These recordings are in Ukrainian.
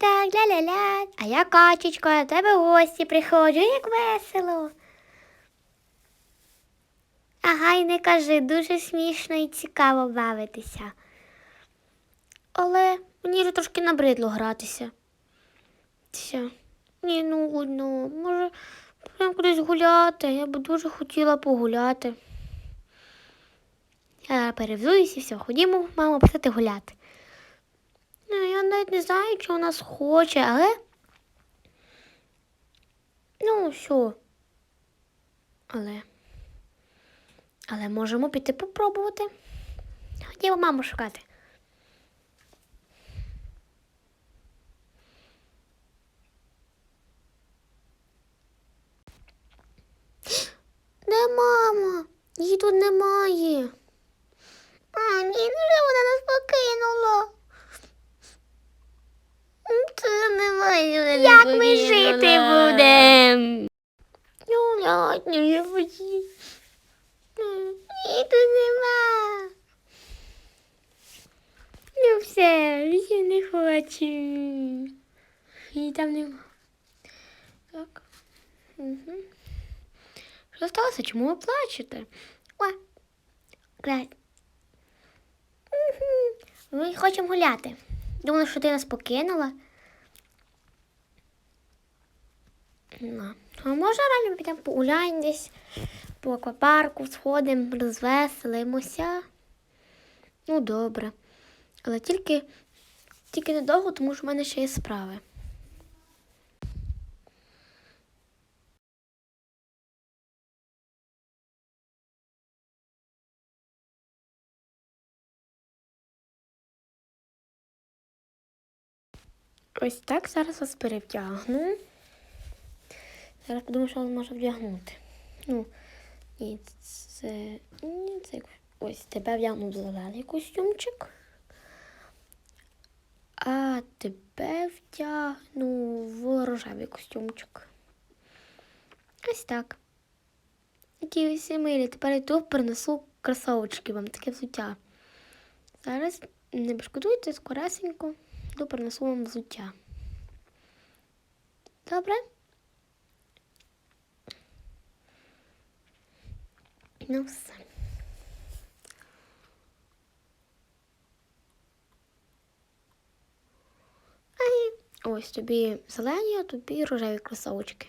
Так, ля-ля-ля. А я качечка, до тебе гості приходжу, як весело. Ага, й не кажи, дуже смішно і цікаво бавитися. Але мені вже трошки набридло гратися. Все. Ні, нудно. Може, прям кудись гуляти. Я б дуже хотіла погуляти. Я перевзуюся і все, ходімо, мамо, писати гуляти. Ну, я навіть не знаю, що вона схоче, але. Ну, що. Але. Але можемо піти попробувати. Ходімо маму шукати. Де мама? Її тут немає. А, ні, невже вона нас покинула. Це немає. Як ми жити будемо? Ну, ладно, я. І тут нема. Ну все, я не хочу. І там нема. Так. Угу. Що сталося? Чому ви плачете? О, грай. Угу. Ми хочемо гуляти. Думала, що ти нас покинула. Ну, а може реально підемо погуляємо десь по аквапарку, сходимо, розвеселимося. Ну, добре. Але тільки, тільки недовго, тому що в мене ще є справи. Ось так зараз вас перевдягну. Зараз подумаю, що він може вдягнути. Ну, і це. Ні, це ось тебе вдягну в зелений костюмчик. А тебе вдягну в рожевий костюмчик. Ось так. Які всі милі. Тепер йду принесу кросовочки вам, таке взуття. Зараз не пошкодуйте скоресенько, йду принесу вам взуття. Добре? Ну все. Ай, ось тобі зелені, а тобі рожеві кросовочки.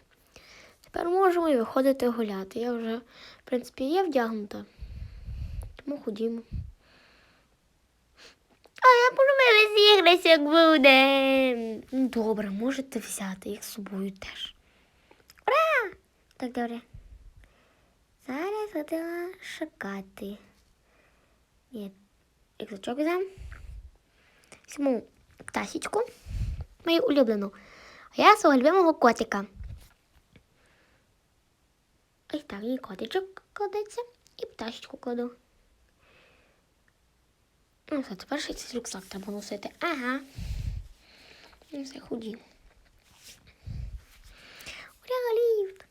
Тепер можемо і виходити гуляти. Я вже, в принципі, є вдягнута. Тому ходімо. А я можу розіграюся, як буде. Ну, Добре, можете взяти їх з собою теж. Ура! Так, добре. Зараз будемо шукати. Ні, рюкзачок взяв. Візьму пташечку, мою улюблену. А я свого любимого котика. Ось так, і котичок кладеться, і пташечку кладу. Ну, все, тепер ще цей рюкзак треба носити. Ага. Ну, все, ході. Ура, ліфт!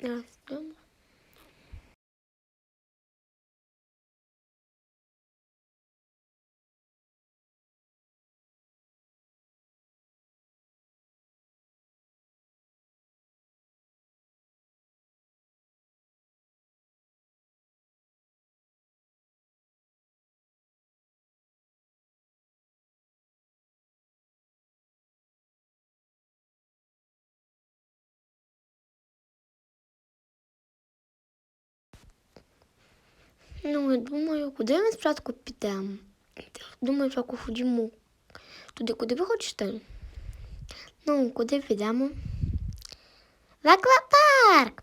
Biraz diyor mu? Ну, я думаю, куди ми спочатку підемо? Думаю, спочатку ходімо туди, куди ви хочете. Ну, куди підемо? В аквапарк!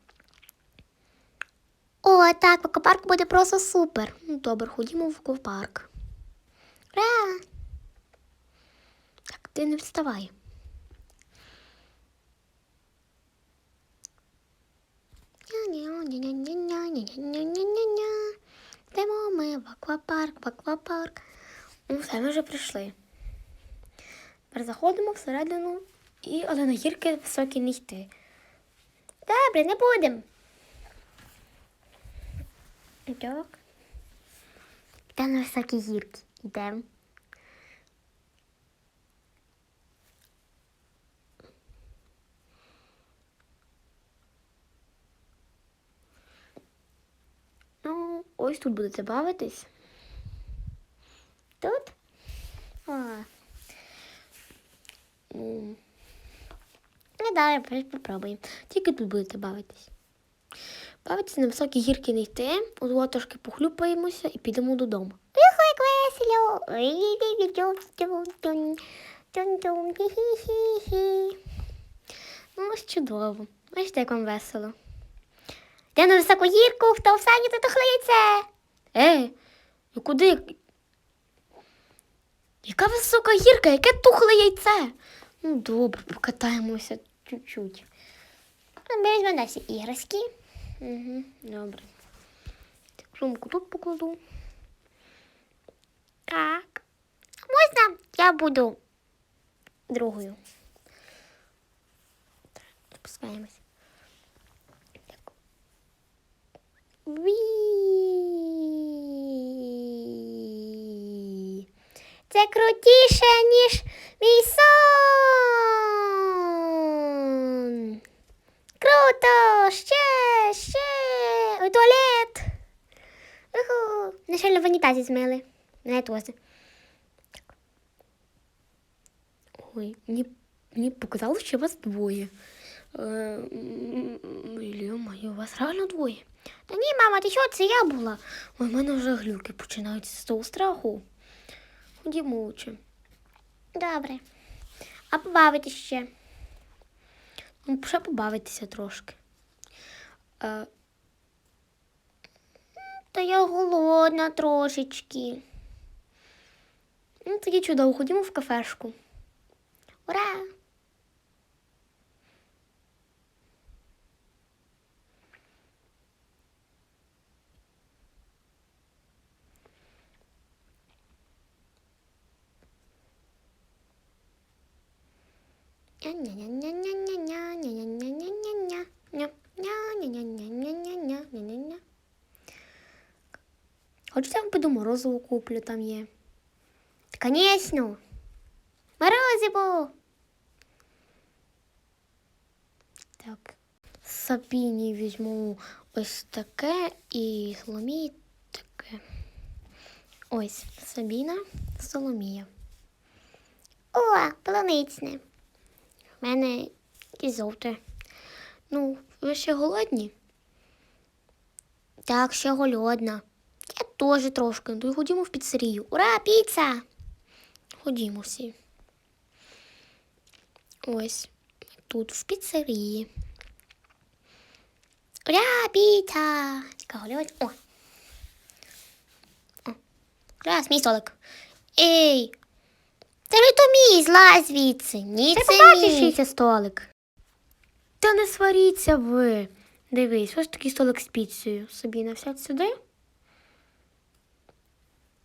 О, так, в аквапарк буде просто супер. Ну, добре, ходімо в аквапарк. Ура! Так, ти не вставай. Все, ми вже прийшли. Тепер заходимо всередину і але на гірки високі не йти. Добре, не будемо. Так. Та на всякі гірки йдемо. Ну, ось тут будете бавитись. Тут? Ну, давай перш попробуємо. Тільки тут будете бавитись. Бавитися на високі гірки не йти, от трошки похлюпаємося і підемо додому. Ну, ось чудово. Бачите, як вам весело. Йде на високу гірку, хто в сані, то тухлиться. Ей, ну куди? Яка висока гірка, яке тухле яйце? Ну, добре, покатаємося чуть-чуть. Візьмемо далі іграшки. Угу, добре. Сумку тут покладу. Так. Можна я буду другою. Так, спускаємось. Так. Ві. Це крутіше, ніж мій сон. Круто! Ще, ще! У туалет! Уху! Не ще в унітазі змили. Не теж. Ой, мені, мені показалось, що вас двоє. Е, моє, у вас реально двоє. Та ні, мама, ти що, це я була. Ой, в мене вже глюки починаються з того страху. Ходімо лучше. Добре. А побавити ще. Ну, ще побавитися трошки. Е, та я голодна трошечки. Ну, тоді чудово, ходімо в кафешку. Ура! Хочете, я вам піду морозиво куплю там є. Конечно. Морозиво. Так. Сабіні візьму ось таке і Соломії таке. Ось Сабіна, Соломія. О, полуничне. У мене і жовте. Ну, ви ще голодні? Так, ще голодна. Я теж трошки. Ну, ходімо в піцерію. Ура, піца! Ходімо всі. Ось тут в піцерії. Ура, піца! О. О. Раз, мій столик. Ей! Це не то мій, злазь звідси. Ні, Ти це побачиш, мій. це столик. Та не сваріться ви. Дивись, ось такий столик з піцею. Собі сядь сюди.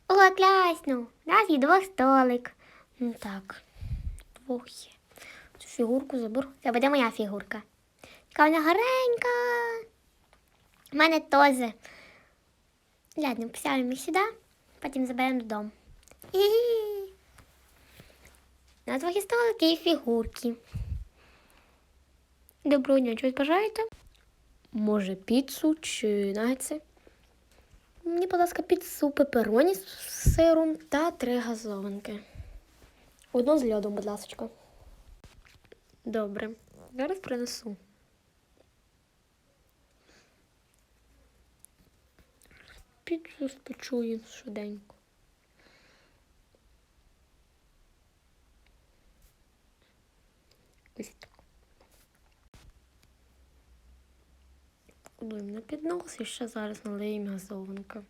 О, класно. У нас є двох столик. Ну так, двох є. Цю фігурку заберу. Це буде моя фігурка. Яка вона гарненька. У мене теж. Ладно, поставимо їх сюди, потім заберемо додому. Хі-хі. На двох столики і фігурки. Доброго дня, щось бажаєте? Може, піцу чи нагетси? Мені, будь ласка, піцу пепероні з сиром та три газованки. Одну з льодом, будь ласка. Добре, зараз принесу. Піцу спечу їм Ось так. Кладуємо на піднос і ще зараз налиємо газованка.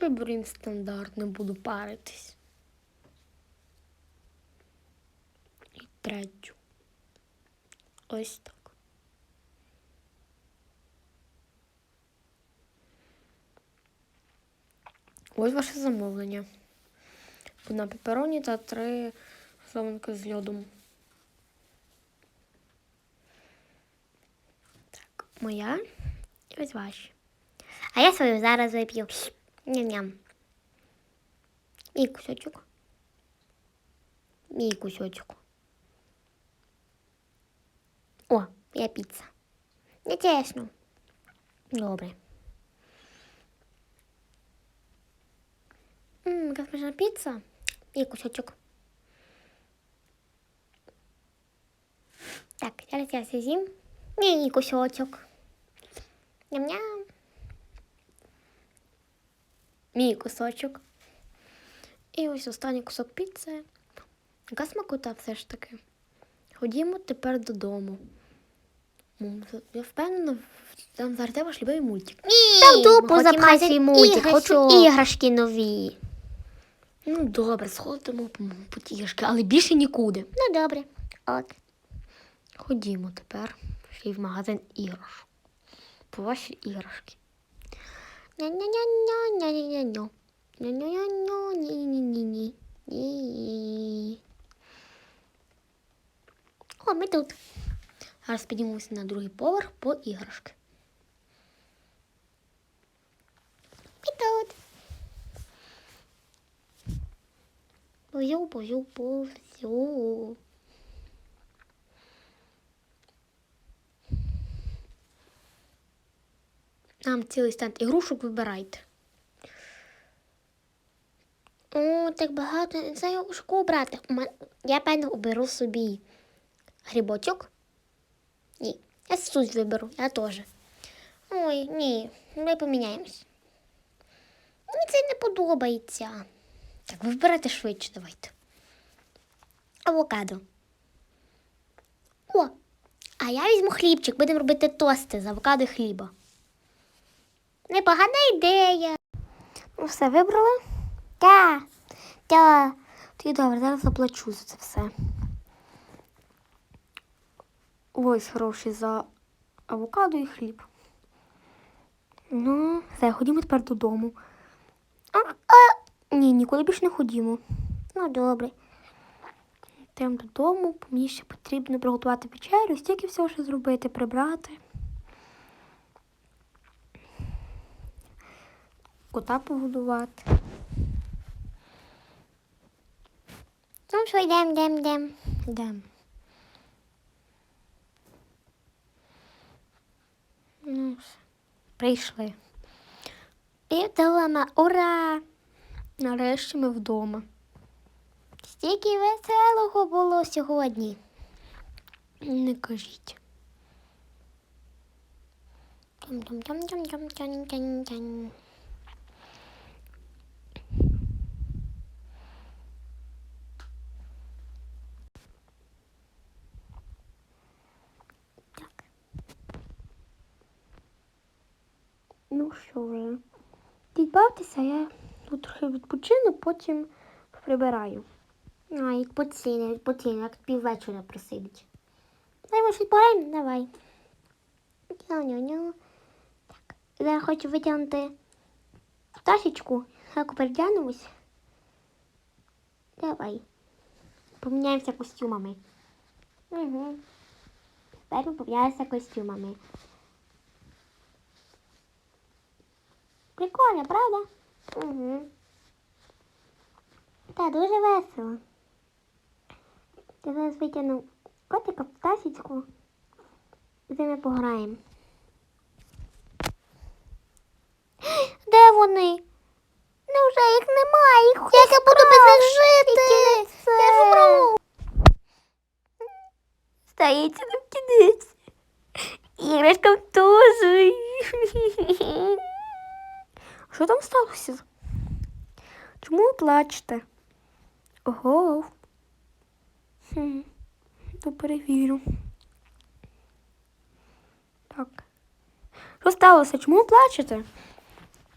Виберу їм стандарт, не буду паритись. І третю. Ось так. Ось ваше замовлення. Одна пепероні та три газованки з льодом. Так, моя. Щось важче. А я свою зараз вип'ю. Ням-ням. Мій кусочок. Мій кусочок. О, я піца. Не чесно. Добре. Ммм, яка смачна піца. І кусочок. Так, зараз я з'їм. Мій кусочок. Ням-ням. Мій кусочок. І ось останній кусок піци. Яка смакота все ж таки. Ходімо тепер додому. Я впевнена, там завжди ваш любимий мультик. Ні, Та в дупу запхай свій мультик, хочу іграшки нові. Ну, добре, сходимо по, по тішки, але більше нікуди. Ну, добре. От. Ходімо тепер ще й в магазин іграшок. По ваші іграшки. Ня-ня-ня-ня-ня-ня-ня. Ня-ня-ня-ня. О, ми тут. Зараз піднімемося на другий поверх по іграшки. Ми тут. Повзю, повзю, повзю. Нам цілий стенд ігрушок вибирайте. О, так багато. Не знаю, що брати. У мен- Я, певно, оберу собі грибочок. Ні, я суть виберу, я теж. Ой, ні, ми поміняємось. Мені це не подобається. Так, вибирайте швидше, давайте. Авокадо. О, а я візьму хлібчик, будемо робити тости з авокадо і хліба. Непогана ідея. Ну, все вибрали? Так. Так. Тоді добре, зараз заплачу за це все. Ось гроші за авокадо і хліб. Ну, все, ходімо тепер додому. А, а, Ні, нікуди більше не ходімо. ну, добре. Йдемо додому, мені ще потрібно приготувати вечерю, стільки всього ще зробити, прибрати. Кота погодувати. Ну, що йдемо, йдемо, йдемо. Йдемо. Ну, все. Прийшли. І вдома, ура! Нарешті ми вдома. Стільки веселого було сьогодні. Не кажіть. Тям-тям-тям-тям-тям-тям-тям-тям. Так. Ну що вже? Підбавтеся, я тут трохи відпочину, потім прибираю. А, відпочине, відпочине, як піввечора просидить. Дай може пограємо? Давай. Ню-ню-ню. Так, зараз хочу витягнути пташечку. Так, передягнемось. Давай. Поміняємося костюмами. Угу. Тепер ми поміняємося костюмами. Прикольно, правда? Угу. Та дуже весело. Я зараз витягну котика, птасічку. І з ними пограємо. Де вони? Невже їх немає? Їх Як я буду без них жити? Я ж умру. Стається нам кінець. Іграшкам теж. Що там сталося? Чому ви плачете? Ого. Хм. То перевірю. Так. Що сталося? Чому ви плачете?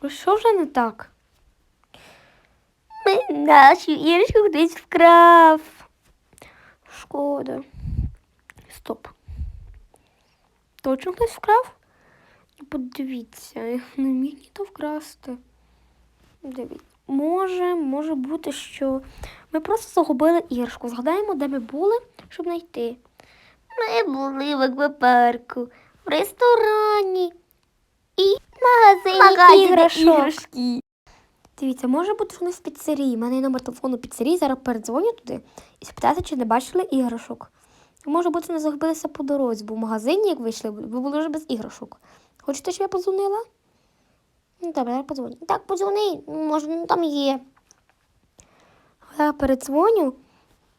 Що вже не так? Ми нашу іграшку хтось вкрав. Шкода. Стоп. Точно хтось вкрав? Подивіться, не міг ніхто вкрасти. Дивіться. Може, може бути, що ми просто загубили іграшку. Згадаємо, де ми були, щоб знайти. Ми були в аквапарку, в ресторані. і іграшок. іграшки. Дивіться, може бути, що вони з піцерії. У мене є номер телефону піцерії, зараз передзвоню туди і спитати, чи не бачили іграшок. Може бути, вони загубилися по дорозі, бо в магазині, як вийшли, ви були вже без іграшок. Хочете, щоб я подзвонила? Ну, добре, я подзвоню. Так, подзвони, може, ну, там є. Я передзвоню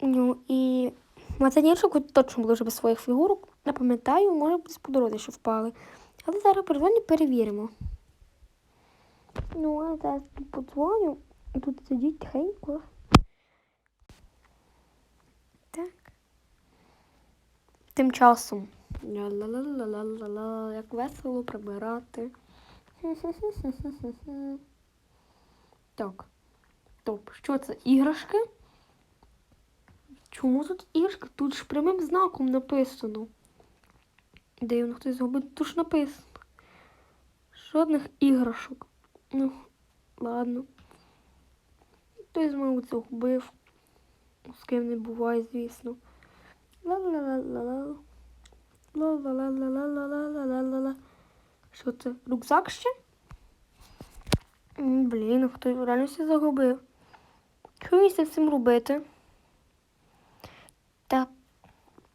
ну, і мацаніршок точно були вже без своїх фігурок. Не пам'ятаю, може десь по дорозі що впали. Але зараз передзвоню перевіримо. Ну, а зараз тут подзвоню. Тут сидіть тихенько. Так. Тим часом. Ла-ла-ла-ла-ла-ла, як весело прибирати. Так. Топ. Що це? Іграшки? Чому тут іграшки? Тут ж прямим знаком написано. Дивно, хтось згубив. Тут ж написано. Жодних іграшок. Ну, ладно. Хтось, мабуть, загубив. З ким не буває, звісно. Ла-ла-ла-ла-ла. Ла-ла-ла-ла-ла-ла-ла-ла-ла. Що це? Рюкзак ще? Блін, хтось реально все загубив. Що мені з цим робити? Та,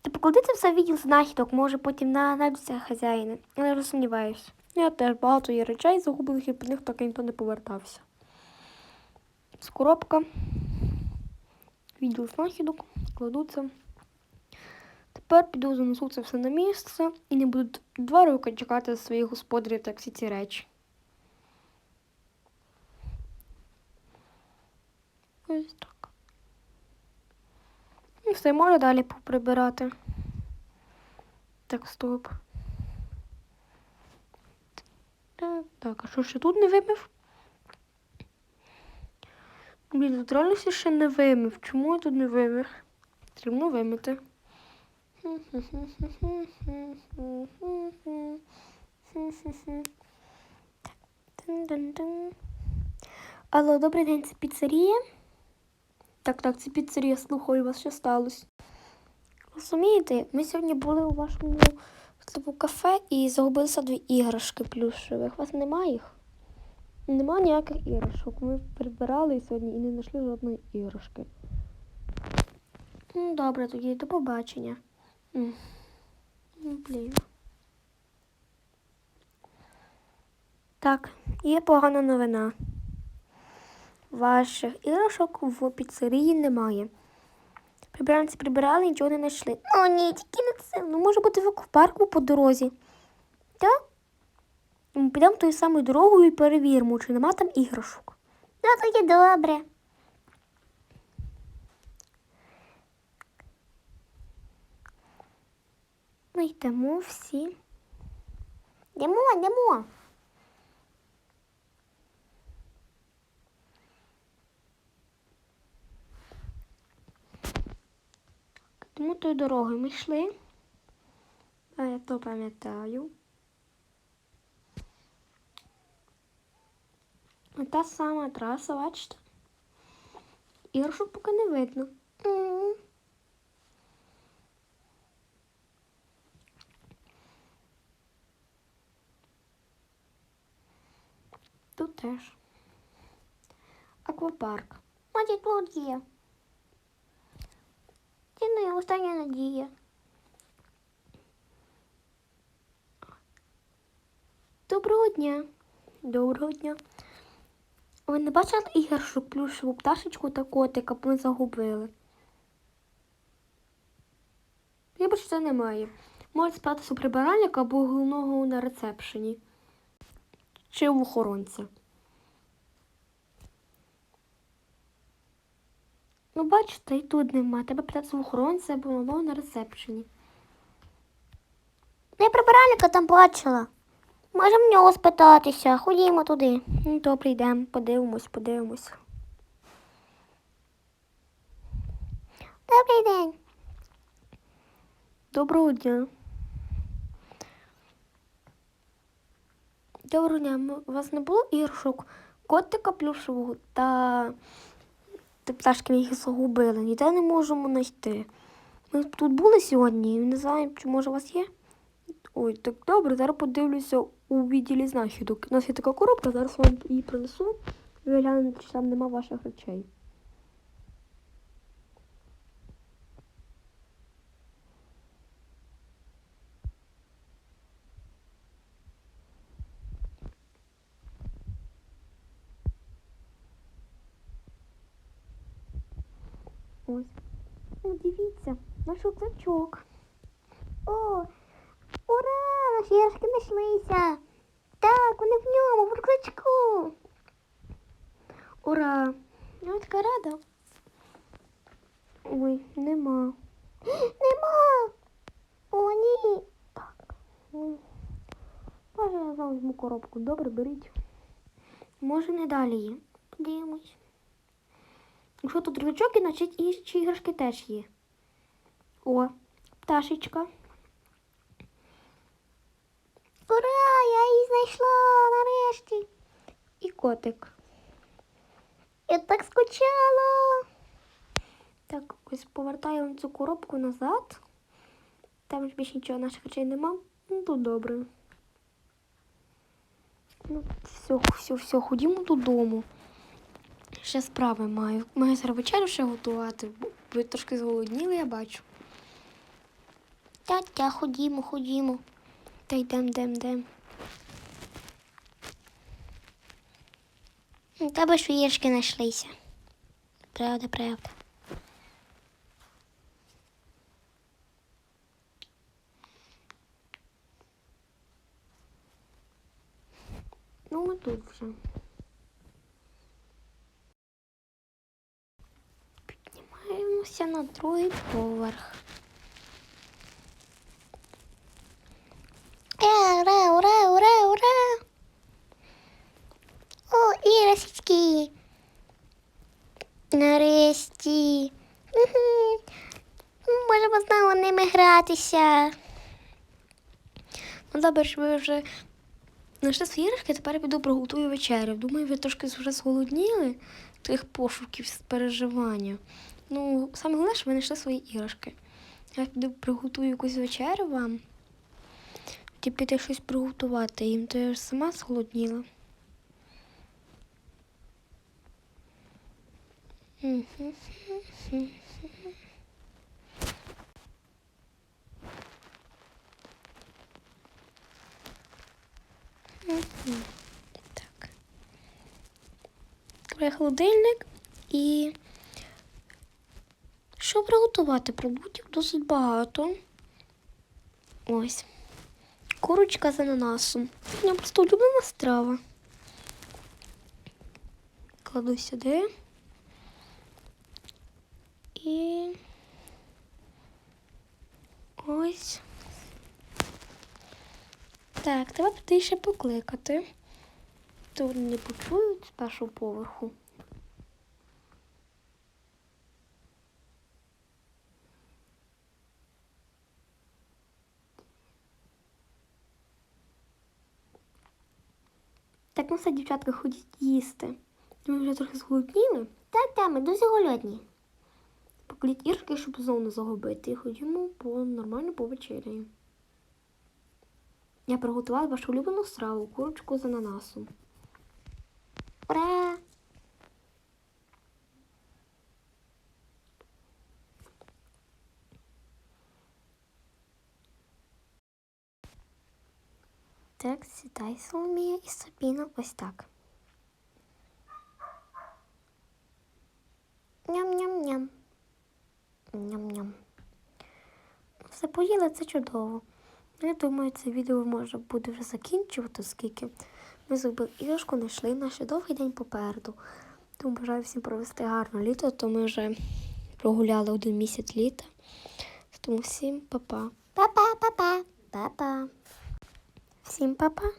та поклади це все відділ знахідок, може потім на знайдуться хазяїни. Я не сумніваюся. Я теж багато є речей загублених і по них так ніхто не повертався. З коробка. Відділ знахідок, кладу це. Тепер піду занесу це все на місце і не буду два роки чекати своїх господарів так всі ці речі. Ось так. І все, можу далі поприбирати. Так, стоп. Так, так, а що ще тут не вимив? Блін, тут реально ще не вимив. Чому я тут не вимив? Потрібно вимити. Алло, добрий день, це піцерія? Так, так, це піцерія, слухаю вас, що сталося? Розумієте, ми сьогодні були у вашому типу, кафе і загубилися дві іграшки плюшевих. У вас немає їх? Нема ніяких іграшок. Ми прибирали сьогодні і не знайшли жодної іграшки. Ну, добре, тоді до побачення. Ну, Блін. Так, є погана новина. Ваших іграшок в піцерії немає. Прибиранці прибирали, нічого не знайшли. О, ні, тільки не це. Ну, може бути в аквапарку по дорозі. Так? Ми підемо тою самою дорогою і перевіримо, чи нема там іграшок. Ну, тоді добре. Ми йдемо всі. Йдемо, йдемо. Тому тою дорогою ми йшли. А я то пам'ятаю. Та сама траса, бачите? Іграшок поки не видно. М. Тут теж. Аквапарк. Значить, тут є. Це не остання надія. Доброго дня. Доброго дня. Ви не бачили іграшок плюшеву пташечку та котика, ми загубили? Вибачте, немає. Можете спитатися у прибиральника або головного на рецепшені. Чи в охоронця. Ну, бачите, і тут нема. Треба питатися в охоронця або головного на рецепшені. Я прибиральника там бачила. Можемо в нього спитатися. Ходімо туди. Ну, Добре, йдемо, подивимось, подивимось. Добрий день. Доброго дня. Доброго дня. У вас не було іграшок котика плюшевого та, та пташки ми їх загубили. Ніде не можемо знайти. Ми тут були сьогодні і не знаємо, чи може у вас є. Ой, так добре, зараз подивлюся у відділі знахідок. У нас є така коробка, зараз вам її принесу. Ви чи там нема ваших речей. Ось. О, дивіться. О, ура! Наші іграшки знайшлися. Так, вони в ньому, в рюкзачку. Ура! Я така рада. Ой, нема. Нема. О, ні. Так. Може, я візьму коробку. Добре, беріть. Може, не далі є. Подивимось. Якщо тут рюкзачок, значить інші іграшки теж є. О, пташечка. Ура! Я її знайшла нарешті. І котик. Я так скучала. Так, ось повертаємо цю коробку назад. Там ж більше нічого наших речей нема. Ну, тут добре. Ну, все, все, все, ходімо додому. Ще справи маю. Маю зараз вечерю ще готувати. Ви трошки зголодніли, я бачу. Тя-тя, ходімо, ходімо. Та йдем, йдем, йдем. У тебе іграшки знайшлися. Правда, правда. Ну, тут вже. Піднімаємося на другий поверх. Е, Ура, ура, ура, ура. О, іграшечки. Нарешті. Мгм. Можемо знову ними гратися. Ну, добре, що ви вже знайшли свої іграшки, тепер я піду приготую вечерю. Думаю, ви трошки вже зголодніли тих пошуків з переживання. Ну, саме головне, що ви знайшли свої іграшки. Я піду приготую якусь вечерю вам. Ті піти щось приготувати їм, то я ж сама. Мгм. Так. Бере холодильник і. Що приготувати? Продуктів досить багато. Ось. Курочка з ананасом. У мене просто улюблена страва. Кладу сюди. І. Ось. Так, треба піти ще покликати. То не почують з першого поверху. Так, ну все, дівчатка, ходіть їсти. Ми вже трохи зголодніли. Та-та, ми дуже голодні. Покліть ірки, щоб знову не загубити. Ходімо по нормально повечеряємо. Я приготувала вашу улюблену страву, курочку з ананасом. Ура! Так, сідай, Соломія і Сабіна, ось так. Ням-ням-ням. Ням-ням. Все поїли, це чудово. Я думаю, це відео може буде вже закінчувати, оскільки ми зробили іграшку, знайшли наш довгий день попереду. Тому бажаю всім провести гарне літо, то ми вже прогуляли один місяць літа. Тому всім па-па. Па-па, па-па. Па-па. Всім па-па.